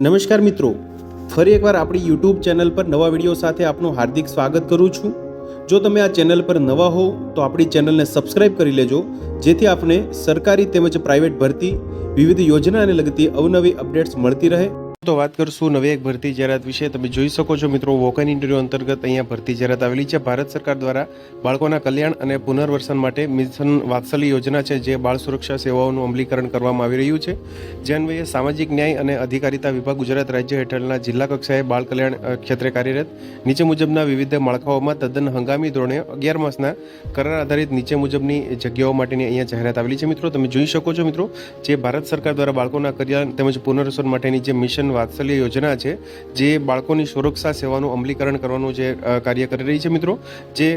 નમસ્કાર મિત્રો, ફરી એકવાર આપણી યુટ્યુબ ચેનલ પર નવા વીડિયો સાથે આપનું હાર્દિક સ્વાગત કરું છું. જો તમે આ ચેનલ પર નવા હો, તો આપણી ચેનલને સબસ્ક્રાઇબ કરી લેજો, જેથી આપને સરકારી તેમજ પ્રાઇવેટ ભરતી વિવિધ યોજનાને લગતી અવનવી અપડેટ્સ મળતી રહે. તો વાત કરશું નવી એક ભરતી જાહેરાત વિશે. તમે જોઈ શકો છો મિત્રો વોકન ઇન્ટરવ્યુ અંતર્ગત અહીંયા ભરતી જાહેરાત આવેલી છે. ભારત સરકાર દ્વારા બાળકોના કલ્યાણ અને પુનર્વસન માટે મિશન વાત્સલ્ય યોજના છે, જે બાળ સુરક્ષા સેવાઓનું અમલીકરણ કરવામાં આવી રહ્યું છે. જે અન્વયે સામાજિક ન્યાય અને અધિકારિતા વિભાગ ગુજરાત રાજ્ય હેઠળના જિલ્લા કક્ષાએ બાળ કલ્યાણ ક્ષેત્રે કાર્યરત. નીચે મુજબના વિવિધ માળખાઓમાં તદ્દન હંગામી ધોરણે અગિયાર માસના કરાર આધારિત નીચે મુજબની જગ્યાઓ માટેની અહીંયા જાહેરાત આવેલી છે મિત્રો. તમે જોઈ શકો છો મિત્રો, જે ભારત સરકાર દ્વારા બાળકોના કલ્યાણ તેમજ પુનર્વસન માટેની જે મિશન વાત્સલ્ય યોજના છે, જે બાળકોની સુરક્ષા, સેવાનું અમલીકરણ કરવાનું જે કાર્ય કરી રહી છે મિત્રો. જે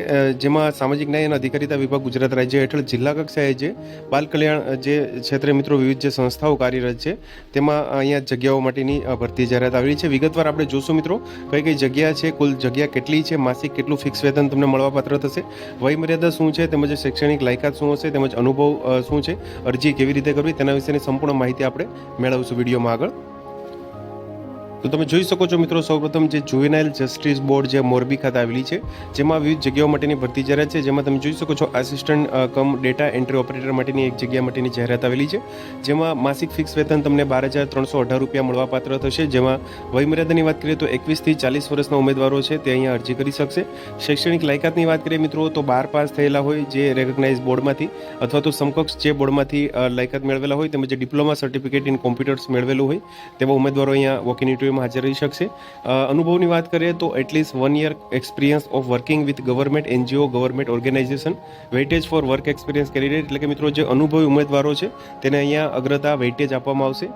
જેમાં સામાજિક ન્યાય અને અધિકારિતા વિભાગ ગુજરાત રાજ્ય હેઠળ જિલ્લા કક્ષાએ જે બાલ કલ્યાણ જે ક્ષેત્રે મિત્રો વિવિધ જે સંસ્થાઓ કાર્યરત છે, તેમાં અહીંયા જગ્યાઓ માટેની ભરતી જાહેરાત આવેલી છે. વિગતવાર આપણે જોશું મિત્રો, કઈ કઈ જગ્યા છે, કુલ જગ્યા કેટલી છે, માસિક કેટલું ફિક્સ વેતન તમને મળવાપાત્ર થશે વય મર્યાદા શું છે, તેમજ શૈક્ષણિક લાયકાત શું હશે, તેમજ અનુભવ શું છે, અરજી કેવી રીતે કરવી, તેના વિશેની સંપૂર્ણ માહિતી આપણે મેળવશું વિડીયોમાં આગળ. તો તમે જોઈ શકો છો મિત્રો, સૌપ્રથમ જે જુવેનાઇલ જસ્ટિસ બોર્ડ જે મોરબી ખાતે આવેલી છે, જેમાં વિવિધ જગ્યાઓ માટેની ભરતી જાહેરાત છે. જેમાં તમે જોઈ શકો છો assistant cum data entry operator માટેની એક જગ્યા માટેની જાહેરાત આવેલી છે, જેમાં માસિક ફિક્સ વેતન તમને બાર હજાર ત્રણસો અઢાર રૂપિયા મળવાપાત્ર થશે. જેમાં વયમર્યાદાની વાત કરીએ તો એકવીસથી ચાલીસ વર્ષના ઉમેદવારો છે, તે અહીંયા અરજી કરી શકશે. શૈક્ષણિક લાયકાતની વાત કરીએ મિત્રો, તો બાર પાસ થયેલા હોય જે રેકગ્નાઇઝ બોર્ડમાંથી અથવા તો સમકક્ષ જે બોર્ડમાંથી લાયકાત મેળવેલા હોય, તેમજ ડિપ્લોમા સર્ટિફિકેટ ઇન કોમ્પ્યુટર્સ મેળવેલું હોય, તેવા ઉમેદવારો અહીંયા વોક ઇન્ટરવ્યુમાં હાજર રહી શકશે. અનુભવની વાત કરીએ તો at least one year experience of working with government NGO government organisation weightage for work experience candidate એટલે કે મિત્રો, જે અનુભવી ઉમેદવારો છે, તેને અહીંયા અગ્રતા વેઇટેજ આપવામાં આવશે.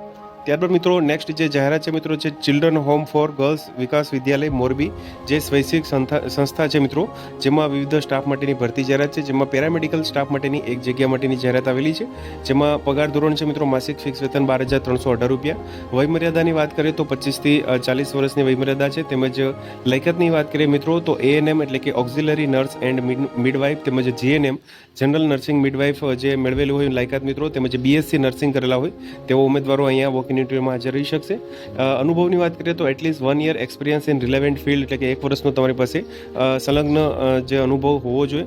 ત્યારબાદ મિત્રો નેક્સ્ટ જે જાહેરાત છે મિત્રો છે children home for girls Vikas Vidyalaya, Morbi, જે સ્વૈચ્છિક સંસ્થા છે મિત્રો, જેમાં વિવિધ સ્ટાફ માટેની ભરતી જાહેરાત છે, જેમાં પેરામેડિકલ સ્ટાફ માટેની એક જગ્યા માટેની જાહેરાત આવેલી છે, જેમાં પગાર ધોરણ છે મિત્રો, માસિક ફિક્સ વેતન બાર હજાર ત્રણસો અઢાર રૂપિયા. વયમર્યાદાની વાત કરીએ તો પચીસથી ચાલીસ વર્ષની વયમર્યાદા છે, તેમજ લાયકાતની વાત કરીએ મિત્રો, તો એએનએમ એટલે કે ઓક્ઝિલરી નર્સ એન્ડ મિડવાઇફ તેમજ જીએનએમ જનરલ નર્સિંગ મિડવાઇફ જે મેળવેલું હોય લાયકાત મિત્રો, તેમજ બીએસસી નર્સિંગ કરેલા હોય તેવો ઉમેદવારો અહીંયા વોક ઇન્ટરવ્યુમાં હાજર રહી શકશે. અનુભવની વાત કરીએ તો at least one year experience in relevant field એટલે કે એક વર્ષનો તમારી પાસે સંલગ્ન જે અનુભવ હોવો જોઈએ.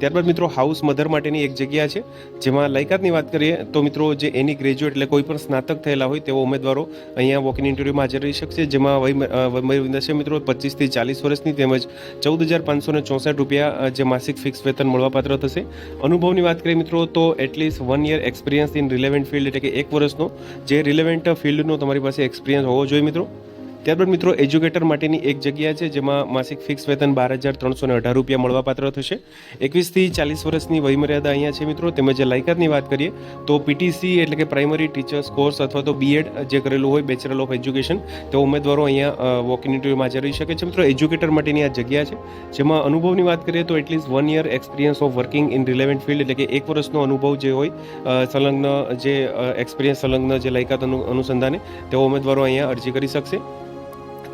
ત્યારબાદ મિત્રો હાઉસ મધર માટેની એક જગ્યા છે, જેમાં લાયકાતની વાત કરીએ તો મિત્રો જે એની ગ્રેજ્યુએટ એટલે કોઈ પણ સ્નાતક થયેલા હોય તેવા ઉમેદવારો અહીંયા વોક ઇન ઇન્ટરવ્યુમાં હાજર રહી શકશે, જેમાં વય છે મિત્રો પચીસથી ચાલીસ વર્ષની તેમજ ચૌદ હજાર પાંચસો ને ચોસઠ રૂપિયા જે માસિક ફિક્સ વેતન મળવાપાત્ર થશે. અનુભવની વાત કરીએ મિત્રો તો at least one year experience in relevant field એટલે કે એક વર્ષનો, જે રિલેવન્ટ ફિલ્ડનો તમારી પાસે એક્સપિરિયન્સ હોવો જોઈએ મિત્રો. ત્યારબાદ મિત્રો એજ્યુકેટર માટેની એક જગ્યા છે, જેમાં માસિક ફિક્સ વેતન બાર હજાર ત્રણસો અઢાર રૂપિયા મળવાપાત્ર થશે. એકવીસથી ચાલીસ વર્ષની વયમર્યાદા અહીંયા છે મિત્રો. તેમજ લાયકાતની વાત કરીએ, તો પીટીસી એટલે કે પ્રાઇમરી ટીચર્સ કોર્સ અથવા તો બીએડ જે કરેલું હોય બેચરલ ઓફ એજ્યુકેશન તે ઉમેદવારો અહીંયા વોક ઇન ઇન્ટરવ્યુમાં હાજર રહી શકે છે. મિત્રો એજ્યુકેટર માટેની આ જગ્યા છે, જેમાં અનુભવની વાત કરીએ તો at least one year experience of working in relevant field એટલે કે એક વર્ષનો અનુભવ જે હોય સંલગ્ન જે એક્સપિરિયન્સ સંલગ્ન જે લાયકાત અનુ, અનુસંધાને, તેઓ ઉમેદવારો અહીંયા અરજી કરી શકશે.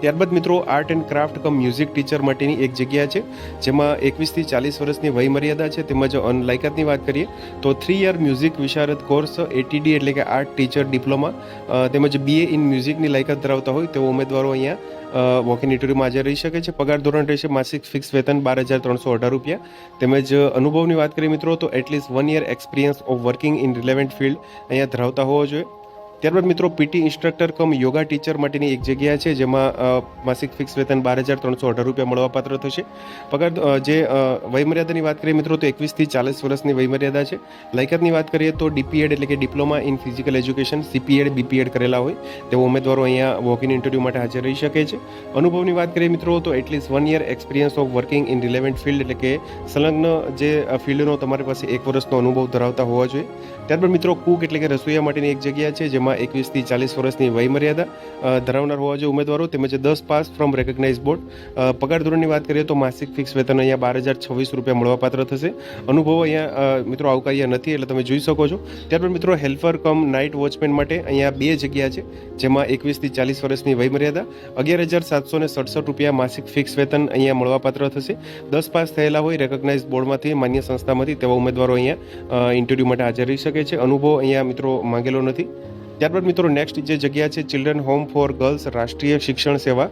ત્યારબાદ મિત્રો art and craft cum music teacher માટેની એક જગ્યા છે, જેમાં એકવીસથી ચાલીસ વર્ષની વયમર્યાદા છે. તેમજ લાયકાતની વાત કરીએ, તો three year music Visharad course ATD એટલે કે આર્ટ ટીચર ડિપ્લોમા તેમજ બીએ ઇન મ્યુઝિકની લાયકાત ધરાવતા હોય તેવા ઉમેદવારો અહીંયા વોક ઇન ઇન્ટરવ્યુમાં હાજર રહી શકે છે. પગાર ધોરણ રહેશે માસિક ફિક્સ વેતન બાર હજાર ત્રણસો અઢાર રૂપિયા. તેમજ અનુભવની વાત કરીએ મિત્રો, તો at least one year experience of working in relevant field અહીંયા ધરાવતા હોવો જોઈએ. ત્યારબાદ મિત્રો PT instructor cum yoga teacher માટેની એક જગ્યા છે, જેમાં માસિક ફિક્સ વેતન બાર હજાર ત્રણસો અઢાર રૂપિયા મળવાપાત્ર થશે. પગાર જે વયમર્યાદાની વાત કરીએ મિત્રો, તો એકવીસથી ચાલીસ વર્ષની વયમર્યાદા છે. લાયકાતની વાત કરીએ તો ડીપીએડ એટલે કે diploma in physical education, CPEd, BPEd કરેલા હોય. તેવો ઉમેદવારો અહીંયા વોક ઇન ઇન્ટરવ્યૂ માટે હાજર રહી શકે છે. અનુભવની વાત કરીએ મિત્રો, તો at least one year experience of working in relevant field એટલે કે સંલગ્ન જે ફિલ્ડનો તમારી પાસે એક વર્ષનો અનુભવ ધરાવતા હોવા જોઈએ. ત્યારબાદ મિત્રો, કુક એટલે કે રસોઈયા માટેની એક જગ્યા છે, જેમાં એકવીસથી ચાલીસ વર્ષની વયમર્યાદા ધરાવનાર હોવા જોઈએ ઉમેદવારો તેમજ દસ પાસ ફ્રોમ રેકગ્નાઇઝ બોર્ડ પગાર ધોરણની વાત કરીએ તો માસિક ફિક્સ વેતન અહીંયા બાર હજાર છવ્વીસ રૂપિયા મળવાપાત્ર થશે. અનુભવો અહીંયા મિત્રો આવકાર્ય નથી એટલે તમે જોઈ શકો છો. ત્યારબાદ મિત્રો હેલ્પર કમ નાઇટ વોચમેન માટે અહીંયા બે જગ્યા છે, જેમાં એકવીસથી ચાલીસ વર્ષની વયમર્યાદા, અગિયાર હજાર સાતસો સડસઠ રૂપિયા માસિક ફિક્સ વેતન અહીંયા મળવાપાત્ર થશે. દસ પાસ થયેલા હોય રેકગ્નાઇઝ બોર્ડમાંથી માન્ય સંસ્થામાંથી તેવા ઉમેદવારો અહીંયા ઇન્ટરવ્યૂ માટે હાજર રહી શકે છે. અનુભવ અહીંયા મિત્રો માંગેલો નથી. ત્યારબાદ મિત્રો નેક્સ્ટ જે જગ્યા છે ચિલ્ડ્રન હોમ ફોર ગર્લ્સ રાષ્ટ્રીય શિક્ષણ સેવા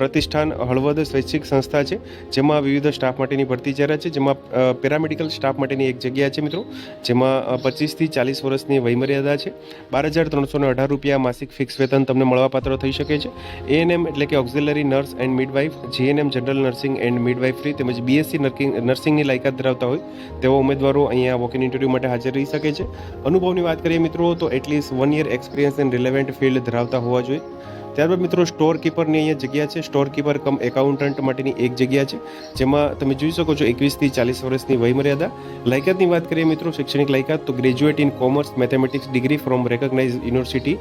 પ્રતિષ્ઠાન હળવદ સ્વૈચ્છિક સંસ્થા છે, જેમાં વિવિધ સ્ટાફ માટેની ભરતી જાહેરાત છે, જેમાં પેરામેડિકલ સ્ટાફ માટેની એક જગ્યા છે મિત્રો, જેમાં પચીસથી ચાલીસ વર્ષની વયમર્યાદા છે, બાર હજાર ત્રણસો અઢાર રૂપિયા માસિક ફિક્સ વેતન તમને મળવાપાત્ર થઈ શકે છે એએનએમ એટલે કે auxiliary nurse and midwife GNM general nursing and midwifery તેમજ બીએસસી નર્સિંગ નર્સિંગની લાયકાત ધરાવતા હોય તેવા ઉમેદવારો અહીંયા વોક ઇન ઇન્ટરવ્યૂ માટે હાજર રહી શકે છે. અનુભવની વાત કરીએ મિત્રો, તો at least one year experience and relevant field ધરાવતા હોવા જોઈએ. ત્યારબાદ મિત્રો સ્ટોર કીપરની અહીંયા જગ્યા છે. સ્ટોર કીપર કમ એકાઉન્ટન્ટ માટેની એક જગ્યા છે, જેમાં તમે જોઈ શકો છો એકવીસથી ચાલીસ વર્ષની વયમર્યાદા. લાયકાતની વાત કરીએ મિત્રો, શૈક્ષણિક લાયકાત તો graduate in commerce mathematics degree from recognise university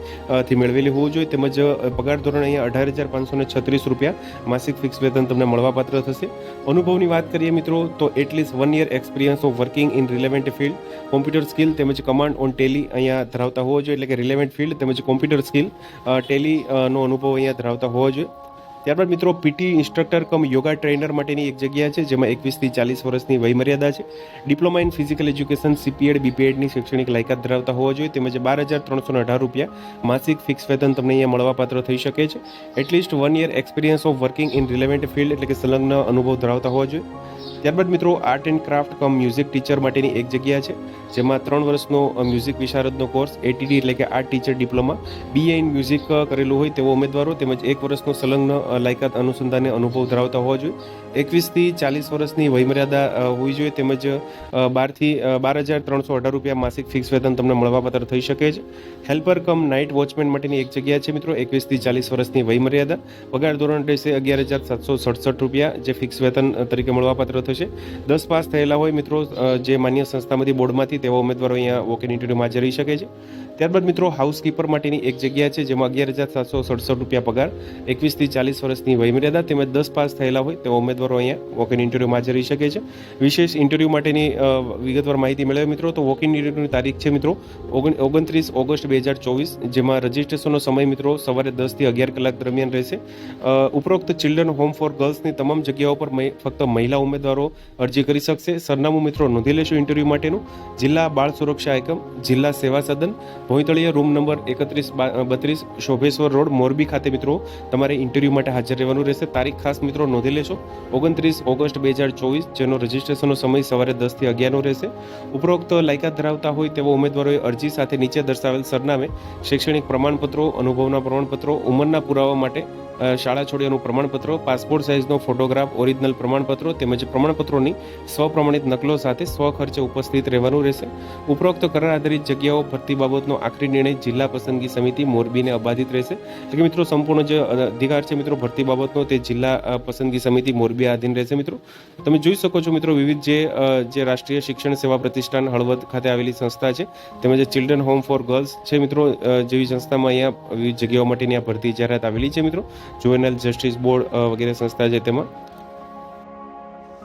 થી મેળવેલી હોવું જોઈએ. તેમજ પગાર ધોરણ અહીંયા અઢાર હજાર પાંચસો છત્રીસ રૂપિયા માસિક ફિક્સ વેતન તમને મળવાપાત્ર થશે. અનુભવની વાત કરીએ મિત્રો, તો at least one year experience of working in relevant field computer skill તેમજ કમાન્ડ ઓન ટેલી અહીંયા ધરાવતા હોવો જોઈએ. એટલે કે રિલેવન્ટ ફિલ્ડ તેમજ કોમ્પ્યુટર સ્કિલ ટેલી નો અનુભવ અહીંયા ધરાવતા હોવો જોઈએ. ત્યારબાદ મિત્રો, PT instructor cum yoga trainer માટેની એક જગ્યા છે, જેમાં એકવીસથી ચાલીસ વર્ષની વયમર્યાદા છે. Diploma in physical education, CPEd, બીપીએડની શૈક્ષણિક લાયકાત ધરાવતા હોવા જોઈએ. તેમજ બાર હજાર ત્રણસો અઢાર રૂપિયા માસિક ફિક્સ વેતન તમને અહીંયા મળવાપાત્ર થઈ શકે છે. At least one year experience of working in relevant field એટલે કે સંલગ્ન અનુભવ ધરાવતા હોવા જોઈએ. ત્યારબાદ મિત્રો art and craft cum music teacher માટેની એક જગ્યા છે, જેમાં ત્રણ વર્ષનો મ્યુઝિક વિશારદનો કોર્સ એટીડી એટલે કે art teacher diploma BA in music કરેલું હોય તેવા ઉમેદવારો તેમજ એક વર્ષનો સંલગ્ન લાયકાત અનુસંધાને અનુભવ ધરાવતા હોવા જોઈએ. એકવીસથી ચાલીસ વર્ષની વયમર્યાદા હોવી જોઈએ તેમજ બારથી બાર હજાર ત્રણસો અઢાર રૂપિયા માસિક ફિક્સ વેતન તમને મળવાપાત્ર થઈ શકે છે. હેલ્પર કમ નાઇટ વોચમેન માટેની એક જગ્યા છે મિત્રો, એકવીસથી ચાલીસ વર્ષની વયમર્યાદા. પગાર ધોરણ રહેશે અગિયાર હજાર સાતસો સડસઠ રૂપિયા, જે ફિક્સ વેતન તરીકે મળવાપાત્ર થશે. દસ પાસ થયેલા હોય મિત્રો જે માન્ય સંસ્થામાંથી બોર્ડમાંથી તેવા ઉમેદવારો અહીંયા વોક ઇન ઇન્ટરવ્યૂમાં હાજર રહી શકે છે. ત્યારબાદ મિત્રો હાઉસકીપર માટેની એક જગ્યા છે, જેમાં અગિયાર હજાર સાતસો સડસઠ રૂપિયા પગાર, એકવીસથી ચાલીસ વર્ષની વયમર્યાદા તેમજ દસ પાસ થયેલા હોય તેવા ઉમેદવારો અહીંયા વોક ઇન ઇન્ટરવ્યૂમાં હાજર રહી શકે છે. વિશેષ ઇન્ટરવ્યૂ માટેની વિગતવાર માહિતી મેળવે મિત્રો, તો વોક ઇન ઇન્ટરવ્યૂની તારીખ છે મિત્રો, ઓગણ, ઓગણત્રીસ ઓગસ્ટ બે હજાર ચોવીસ, જેમાં રજિસ્ટ્રેશનનો સમય મિત્રો સવારે દસથી અગિયાર કલાક દરમિયાન રહેશે. ઉપરોક્ત ચિલ્ડ્રન હોમ ફોર ગર્લ્સની તમામ જગ્યાઓ પર ફક્ત મહિલા ઉમેદવારો અરજી કરી શકશે. સરનામું મિત્રો નોંધી લેશો ઇન્ટરવ્યૂ માટેનું. જિલ્લા બાળ સુરક્ષા એકમ જિલ્લા સેવા સદન ભોંયતળિયા રૂમ નંબર એકત્રીસ બત્રીસ શોભેશ્વર રોડ, મોરબી ખાતે મિત્રો તમારે ઇન્ટરવ્યૂ માટે હાજર રહેવાનું રહેશે. તારીખ ખાસ મિત્રો નોંધી લેશો. ઓગણત્રીસ ઓગસ્ટ બે હજાર ચોવીસ, જેનો રજિસ્ટ્રેશનનો સમય સવારે દસથી અગિયારનો રહેશે. ઉપરોક્ત લાયકાત ધરાવતા હોય તેવા ઉમેદવારોએ અરજી સાથે નીચે દર્શાવેલ સરનામે શૈક્ષણિક પ્રમાણપત્રો, અનુભવના પ્રમાણપત્રો, ઉંમરના પુરાવા માટે શાળા છોડ્યાનું પ્રમાણપત્ર પાસપોર્ટ સાઇઝનો ફોટોગ્રાફ ઓરિજિનલ પ્રમાણપત્રો તેમજ પ્રમાણપત્રોની સ્વપ્રમાણિત નકલો સાથે સ્વખર્ચે ઉપસ્થિત રહેવાનું રહેશે. ઉપરોક્ત કરાર આધારિત જગ્યાઓ, ભરતી બાબતનો આખરી નિર્ણય જિલ્લા પસંદગી સમિતિ મોરબીને અબાધિત રહેશે. એટલે કે મિત્રો, સંપૂર્ણ જે અધિકાર છે મિત્રો, ભરતી બાબતનો તે જિલ્લા પસંદગી સમિતિ મોરબી આધીન રહેશે મિત્રો. તમે જોઈ શકો છો મિત્રો, વિવિધ જે જે રાષ્ટ્રીય શિક્ષણ સેવા પ્રતિષ્ઠાન હળવદ ખાતે આવેલી સંસ્થા છે. તેમજ ચિલ્ડ્રન હોમ ફોર ગર્લ્સ છે મિત્રો જેવી સંસ્થામાં અહીંયા વિવિધ જગ્યાઓ માટેની આ ભરતી જાહેરાત આવેલી છે મિત્રો. જુવેનલ જસ્ટિસ બોર્ડ વગેરે સંસ્થા છે તેમાં.